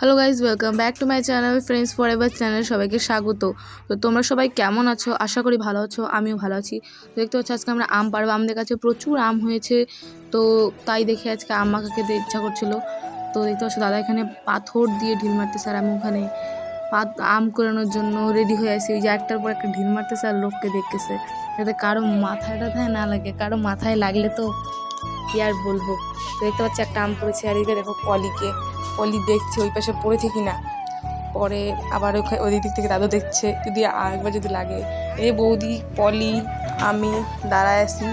Hello guys welcome back to my channel friends forever channel সবাইকে স্বাগত। তো তোমরা সবাই কেমন আছো? আশা করি ভালো আছো, আমিও ভালো আছি। দেখতে হচ্ছে আজকে আমরা আম পারব, আমাদের কাছে প্রচুর আম হয়েছে। তো তাই দেখে আজকে আম খেতে ইচ্ছা করছিল। তো দেখতে পাচ্ছ দাদা এখানে পাথর দিয়ে ঢিল মারতে স্যার আমি ওখানে আম করানোর জন্য রেডি হয়ে আছি। ওই যে একটার পর একটা ঢিল মারতেছে আর লোককে দেখতেছে। যাতে কারও মাথায় টাথায় না লাগে, কারও মাথায় লাগলে তো কি আর বলব? দেখতে পাচ্ছি একটা আম পড়েছে, আর এদিকে দেখো পলিকে পলি দেখছে ওই পাশে পড়েছে কি না পরে আবার ওখানে ওই দিক থেকে দাদু দেখছে যদি আরেকবার যদি লাগে। এই বৌদি পলি আমি দাঁড়ায় আছি।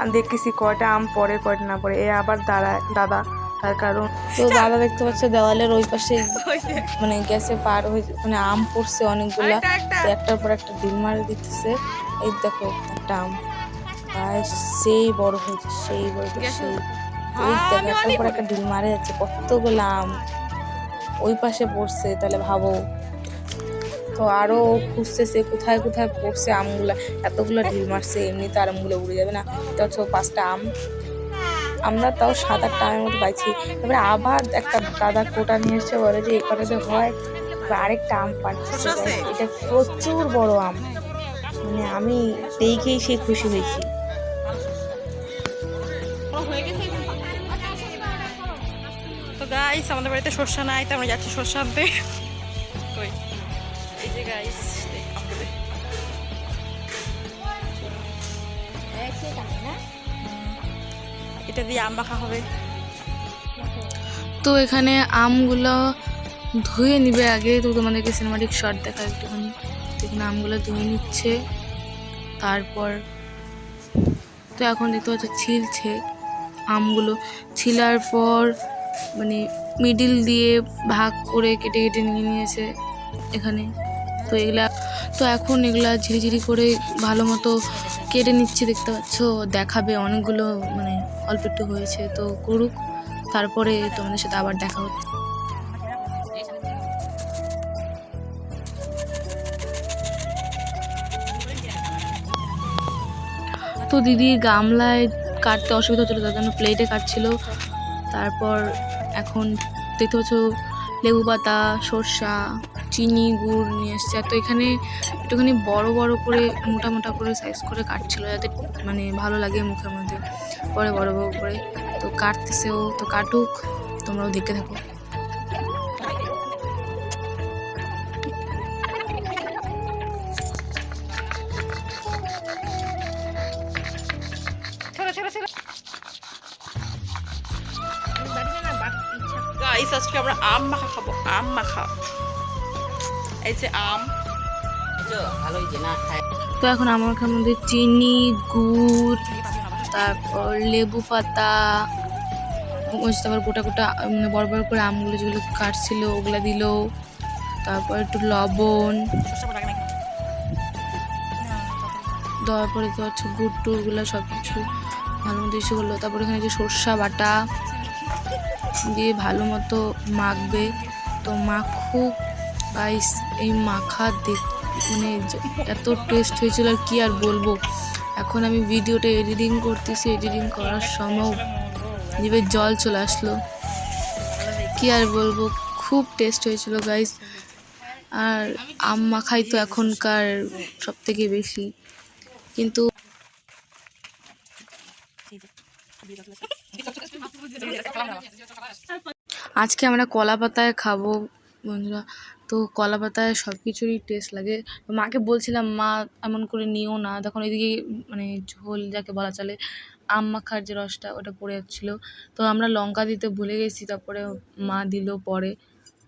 আমি দেখতেছি কয়টা আম পরে কয়টা না পড়ে এ আবার দাঁড়ায় দাদা। তার কারণ তো দাদা দেখতে পাচ্ছে দেওয়ালের ওই পাশে মানে গ্যাসে পার হয়ে মানে আম পড়ছে অনেকগুলা। একটার পর একটা ডিল মারে দিতেছে। এই দেখো একটা আম। প্রায় সেই বড় হয়েছে সেই বড় সেই। এই দেখো একটা ডিল মারে যাচ্ছে কতগুলো আম? ওই পাশে পড়ছে তাহলে ভাবো। তো আরও খুঁজতেছে কোথায় কোথায় পড়ছে আমগুলা। এতগুলো ঢিল মারছে এমনিতে আর আমগুলো উড়ে যাবে না। তো হচ্ছে পাঁচটা আম। আমরা তাও সাত আটটা আমের মতো পাইছি। তারপরে আবার একটা দাদা কোটা নিয়ে এসছে বলে যে এই কটাতে হয়। আরেকটা আম পাচ্ছে এটা প্রচুর বড় আম। মানে আমি দেখেই সেই খুশি হয়েছি। গাইস আমাদের বাড়িতে সর্ষা নাই তো আমরা যাচ্ছি সর্ষা আনতে কই? এই যে গাইস এটা দিয়ে আম মাখা হবে। তো এখানে আমগুলো ধুয়ে নিবে আগে তো তোমাদেরকে সিনেমাটিক শট দেখা একটুখানি। এখানে আমগুলো ধুয়ে নিচ্ছে। তারপর তো এখন দেখতে পাচ্ছ ছিলছে আমগুলো। ছিলার পর মানে মিডিল দিয়ে ভাগ করে কেটে কেটে নিয়ে নিয়েছে এখানে। তো এগুলা, তো এখন এগুলা ঝিরিঝিরি করে ভালো মতো কেটে নিচ্ছে দেখতে পাচ্ছ। দেখাবে অনেকগুলো মানে অল্প একটু হয়েছে। তো করুক, তারপরে তোমাদের সাথে আবার দেখা হচ্ছে। তো দিদি গামলায় কাটতে অসুবিধা হচ্ছিল, তার জন্য প্লেটে কাটছিল। তারপর এখন দেখতে পাচ্ছ লেবু পাতা, সর্ষা, চিনি, গুড় নিয়ে এসছে। আর তো এখানে একটুখানি বড় বড় করে, মোটা মোটা করে সাইজ করে কাটছিল যাতে মানে ভালো লাগে মুখের মধ্যে। পরে বড় বড় করে। তো কাটতেছেও তো কাটুক, তোমরাও দেখতে থাকো। গাইস আজকে আমরা আম মাখা খাব, আম মাখা। এই যে আম। তো এখন আমার খাওয়ার মধ্যে চিনি, গুড়, তারপর লেবু পাতা তারপর গোটা গোটা মানে বড় বড় করে আমগুলো যেগুলো কাটছিল, ওগুলো দিল। তারপর একটু লবণ। দেওয়ার পরে তো হচ্ছে গুড় টুরগুলো সব কিছু ভালো মতো ইসে করল। তারপর এখানে যে সর্ষা বাটা। দিয়ে ভালো মতো মাখবে। তো মাখুক। গাইস এই মাখা মানে এত টেস্ট হয়েছিল আর কি আর বলব? এখন আমি ভিডিওটা এডিটিং করতেছি এডিটিং করার সময় জিভে জল চলে আসলো। কি আর বলব? খুব টেস্ট হয়েছিল গাইস আর আম মাখাই তো এখনকার সব থেকে বেশি। কিন্তু আজকে আমরা কলা পাতায় খাব, বন্ধুরা। তো কলা পাতায় সব কিছুরই টেস্ট লাগে মাকে বলছিলাম, মা, এমন করে নিও না। তখন এদিকে মানে ঝোল যাকে বলা চলে, আম মাখার যে রসটা, ওটা পড়ে যাচ্ছিল। তো আমরা লঙ্কা দিতে ভুলে গেছি, তারপরে মা দিল পরে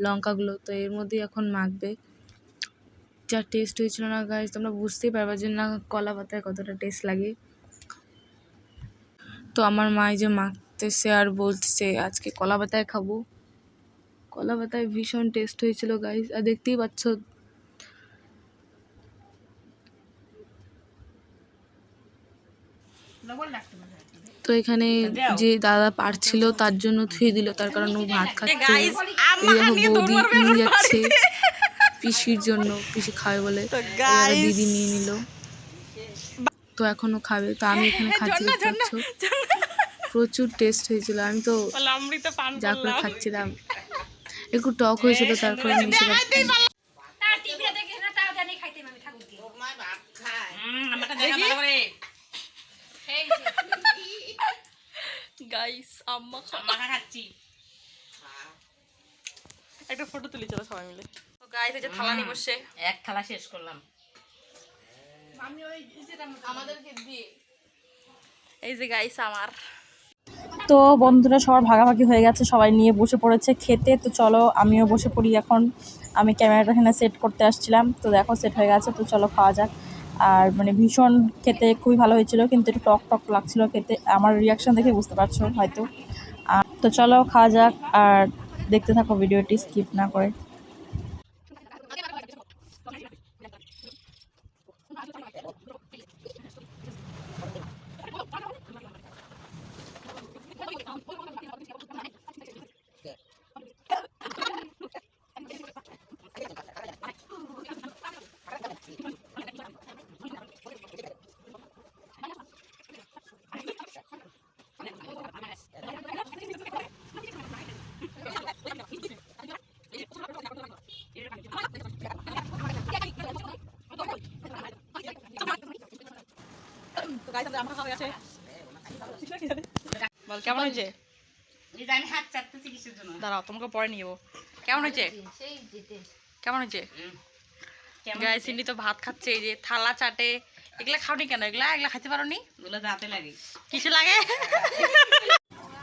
লঙ্কাগুলো। তো এর মধ্যেই এখন মাখবে। যা টেস্ট হয়েছিল না গাছ তোমরা বুঝতেই পারবে যে না, কলা পাতায় কতটা টেস্ট লাগে। তো আমার মা এই যে মাখতেছে আর বলতেছে আজকে কলা পাতায় খাব। কলা পাতায় ভীষণ টেস্ট হয়েছিল গাইস আর দেখতেই পাচ্ছ। তো এখানে যে দাদা পারছিল তার জন্য থুয়ে দিল তার কারণ ও ভাত খাচ্ছে। নিয়ে বৌদি নিয়ে যাচ্ছে। পিসির জন্য পিসি খাবে বলে। দিদি নিয়ে নিল। তো এখনও খাবে তো আমি এখানে খাচ্ছি দেখতে পাচ্ছ। প্রচুর টেস্ট হয়েছিল। আমি তো যা করে খাচ্ছিলাম। একটু টক হয়েছে তো তারপরে মিশে গাইস আম্মা খাচ্ছি। একটা ফটো তুলি চলো সবাই মিলে। তো গাইস এই যে থালা নিয়ে বসছে এক থালা শেষ করলাম। এই যে গাইস আমার। তো বন্ধুরা সবার ভাগাভাগি হয়ে গেছে, সবাই নিয়ে বসে পড়েছে খেতে। তো চলো আমিও বসে পড়ি এখন। আমি ক্যামেরাটা এখানে সেট করতে আসছিলাম, তো দেখো সেট হয়ে গেছে, তো চলো খাওয়া যাক। আর মানে ভীষণ খেতে খুবই ভালো হয়েছিল, কিন্তু একটু টক টক লাগছিল খেতে। আমার রিয়াকশান দেখে বুঝতে পারছ হয়তো। তো চলো খাওয়া যাক, আর দেখতে থাকো ভিডিওটি স্কিপ না করে। গাইস আমাদের আমার খাওয়া হয়ে বল কেমন হয়েছে? আমি হাত চাটতেছি কিসের জন্য? দাঁড়াও তোমাকে পরে নিয়ে যাব। কেমন হয়েছে? কেমন হয়েছে? গাইস ইন্ডি তো ভাত খাচ্ছে এই যে থালা চাটে। এগুলা খাওনি কেন? এগুলা এগুলা খাইতে পারো নি দাঁতে লাগে। কিসে লাগে?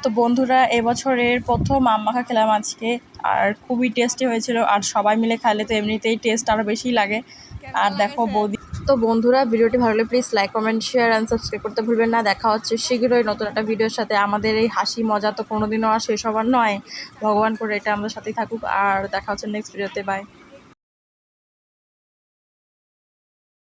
তো বন্ধুরা এবছরের প্রথম আম মাখা খেলাম আজকে। আর খুবই টেস্টি হয়েছিল। আর সবাই মিলে খাইলে তো এমনিতেই টেস্ট আরও বেশি লাগে। আর দেখো বৌদি তো বন্ধুরা, ভিডিওটি ভালো লাগলে please like comment share and subscribe করতে ভুলবেন না। দেখা হচ্ছে শীঘ্রই নতুন একটা ভিডিওর সাথে। আমাদের এই হাসি, মজা তো কোনোদিনও আর শেষ হবার নয়। ভগবান করে এটা আমাদের সাথেই থাকুক। আর দেখা হচ্ছে নেক্সট ভিডিওতে বাই